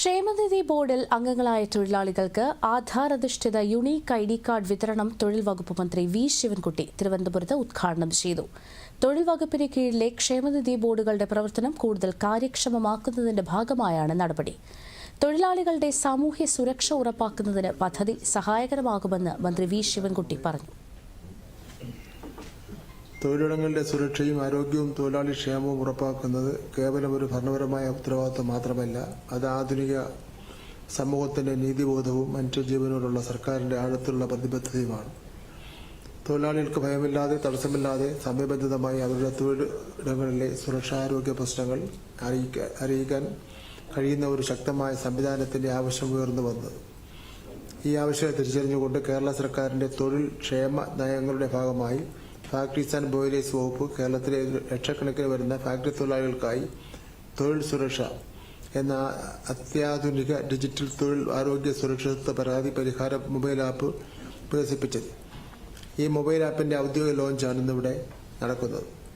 ക്ഷേമനിധി ബോർഡിൽ അംഗങ്ങളായ തൊഴിലാളികൾക്ക് ആധാർ അധിഷ്ഠിത യുണീക്ക് ഐ ഡി കാർഡ് വിതരണം തൊഴിൽ വകുപ്പ് മന്ത്രി വി ശിവൻകുട്ടി തിരുവനന്തപുരത്ത് ഉദ്ഘാടനം ചെയ്തു. തൊഴിൽ വകുപ്പിന് കീഴിലെ ക്ഷേമനിധി ബോർഡുകളുടെ പ്രവർത്തനം കൂടുതൽ കാര്യക്ഷമമാക്കുന്നതിന്റെ ഭാഗമായാണ് നടപടി. തൊഴിലാളികളുടെ സാമൂഹ്യ സുരക്ഷ ഉറപ്പാക്കുന്നതിന് പദ്ധതി സഹായകരമാകുമെന്ന് മന്ത്രി വി ശിവൻകുട്ടി പറഞ്ഞു. തൊഴിലിടങ്ങളുടെ സുരക്ഷയും ആരോഗ്യവും തൊഴിലാളി ക്ഷേമവും ഉറപ്പാക്കുന്നത് കേവലം ഒരു ഭരണപരമായ ഉത്തരവാദിത്വം മാത്രമല്ല അത് ആധുനിക സമൂഹത്തിന്റെ നീതിബോധവും മനുഷ്യജീവനോടുള്ള സർക്കാരിന്റെ ആഴത്തിലുള്ള പ്രതിബദ്ധതയുമാണ്. തൊഴിലാളികൾക്ക് ഭയമില്ലാതെ തടസ്സമില്ലാതെ സമയബന്ധിതമായി അവരുടെ തൊഴിലിടങ്ങളിലെ സുരക്ഷാരോഗ്യ പ്രശ്നങ്ങൾ അറിയിക്ക- അറിയിക്കാൻ കഴിയുന്ന ഒരു ശക്തമായ സംവിധാനത്തിന്റെ ആവശ്യം ഉയർന്നു വന്നത്. ഈ ആവശ്യത്തെ തിരിച്ചറിഞ്ഞുകൊണ്ട് കേരള സർക്കാരിന്റെ തൊഴിൽ ക്ഷേമ നയങ്ങളുടെ ഭാഗമായി ഫാക്ടറീസ് ആൻഡ് ബോയിലേഴ്സ് വകുപ്പ് കേരളത്തിലെ ലക്ഷക്കണക്കിന് വരുന്ന ഫാക്ടറി തൊഴിലാളികൾക്കായി തൊഴിൽ സുരക്ഷ എന്ന അത്യാധുനിക ഡിജിറ്റൽ തൊഴിൽ ആരോഗ്യ സുരക്ഷിതത്വ പരാതി പരിഹാര മൊബൈൽ ആപ്പ് വികസിപ്പിച്ചത്. ഈ മൊബൈൽ ആപ്പിന്റെ ഔദ്യോഗിക ലോഞ്ചാണ് ഇന്നിവിടെ നടക്കുന്നത്.